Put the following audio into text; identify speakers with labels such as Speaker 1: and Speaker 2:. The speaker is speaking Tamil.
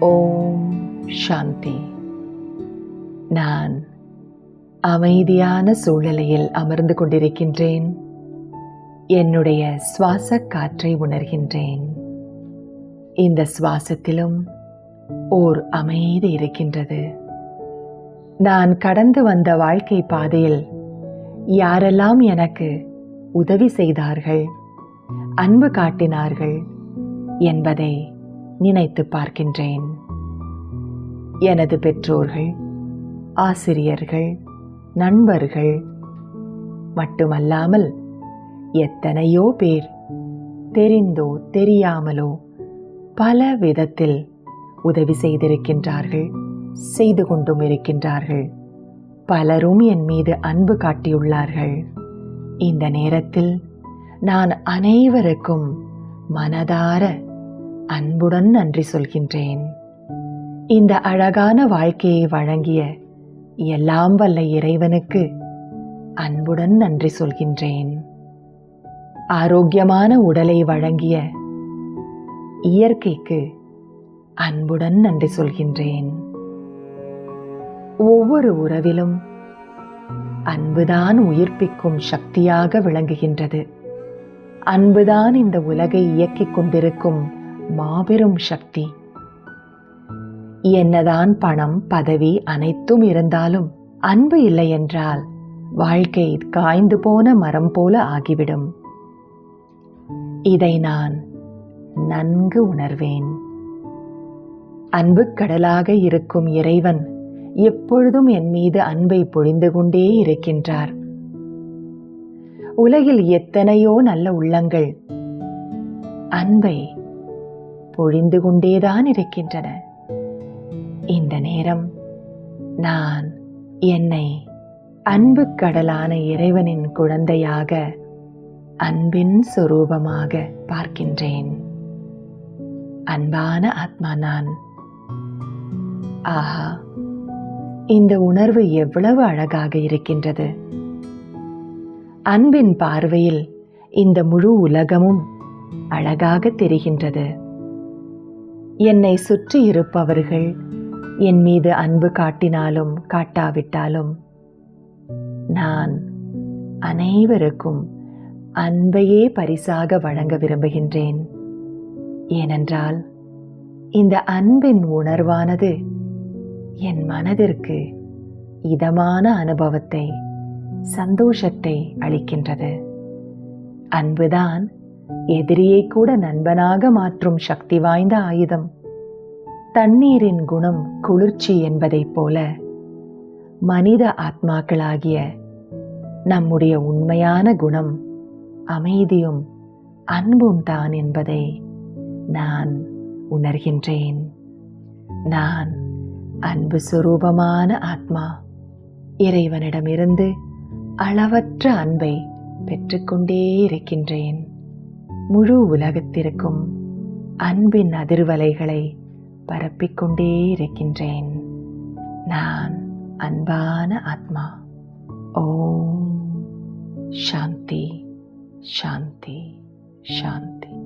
Speaker 1: ஓம் சாந்தி. நான் அமைதியான சூழ்நிலையில் அமர்ந்து கொண்டிருக்கின்றேன். என்னுடைய சுவாச காற்றை உணர்கின்றேன். இந்த சுவாசத்திலும் ஓர் அமைதி இருக்கின்றது. நான் கடந்து வந்த வாழ்க்கை பாதையில் யாரெல்லாம் எனக்கு உதவி செய்தார்கள் அன்பு காட்டினார்கள் என்பதை நினைத்து பார்க்கின்றேன். எனது பெற்றோர்கள் ஆசிரியர்கள் நண்பர்கள் மட்டுமல்லாமல் எத்தனையோ பேர் தெரிந்தோ தெரியாமலோ பல விதத்தில் உதவி செய்திருக்கின்றார்கள் செய்து கொண்டும் இருக்கின்றார்கள். பலரும் என் மீது அன்பு காட்டியுள்ளார்கள். இந்த நேரத்தில் நான் அனைவருக்கும் மனதார அன்புடன் நன்றி சொல்கின்றேன். இந்த அழகான வாழ்க்கையை வழங்கிய எல்லாம் வல்ல இறைவனுக்கு அன்புடன் நன்றி சொல்கின்றேன். ஆரோக்கியமான உடலை வழங்கிய இயற்கைக்கு அன்புடன் நன்றி சொல்கின்றேன். ஒவ்வொரு உறவிலும் அன்புதான் உயிர்ப்பிக்கும் சக்தியாக விளங்குகின்றது. அன்புதான் இந்த உலகை இயக்கிக் கொண்டிருக்கும் மாபெரும் சக்தி. என்னதான் பணம் பதவி அனைத்தும் இருந்தாலும் அன்பு இல்லை என்றால் வாழ்க்கை காய்ந்து போன மரம் போல ஆகிவிடும். இதை நான் நன்கு உணர்வேன். அன்பு கடலாக இருக்கும் இறைவன் எப்பொழுதும் என் மீது அன்பை பொழிந்து கொண்டே இருக்கின்றார். உலகில் எத்தனையோ நல்ல உள்ளங்கள் அன்பை பொழிந்து கொண்டேதான் இருக்கின்றன இந்த நேரம் நான் என்னை அன்பு கடலான இறைவனின் குழந்தையாக அன்பின் சொரூபமாக பார்க்கின்றேன். அன்பான ஆத்மா நான். ஆஹா இந்த உணர்வு எவ்வளவு அழகாக இருக்கின்றது. அன்பின் பார்வையில் இந்த முழு உலகமும் அழகாக தெரிகின்றது. என்னை சுற்றியிருப்பவர்கள் என் மீது அன்பு காட்டினாலும் காட்டாவிட்டாலும் நான் அனைவருக்கும் அன்பையே பரிசாக வழங்க விரும்புகின்றேன். ஏனென்றால் இந்த அன்பின் உணர்வானது என் மனதிற்கு இதமான அனுபவத்தை சந்தோஷத்தை அளிக்கின்றது. அன்புதான் எதிரியை கூட நண்பனாக மாற்றும் சக்தி வாய்ந்த ஆயுதம். தண்ணீரின் குணம் குளிர்ச்சி என்பதைப் போல மனித ஆத்மாக்களாகிய நம்முடைய உண்மையான குணம் அமைதியும் அன்பும் தான் என்பதை நான் உணர்கின்றேன். நான் அன்பு சுரூபமான ஆத்மா. இறைவனிடமிருந்து அளவற்ற அன்பை பெற்றுக்கொண்டே இருக்கின்றேன். முழு உலகத்திற்கும் அன்பின் அதிர்வலைகளை பரப்பிக்கொண்டே இருக்கின்றேன். நான் அன்பான ஆத்மா. ஓம். சாந்தி. சாந்தி. சாந்தி.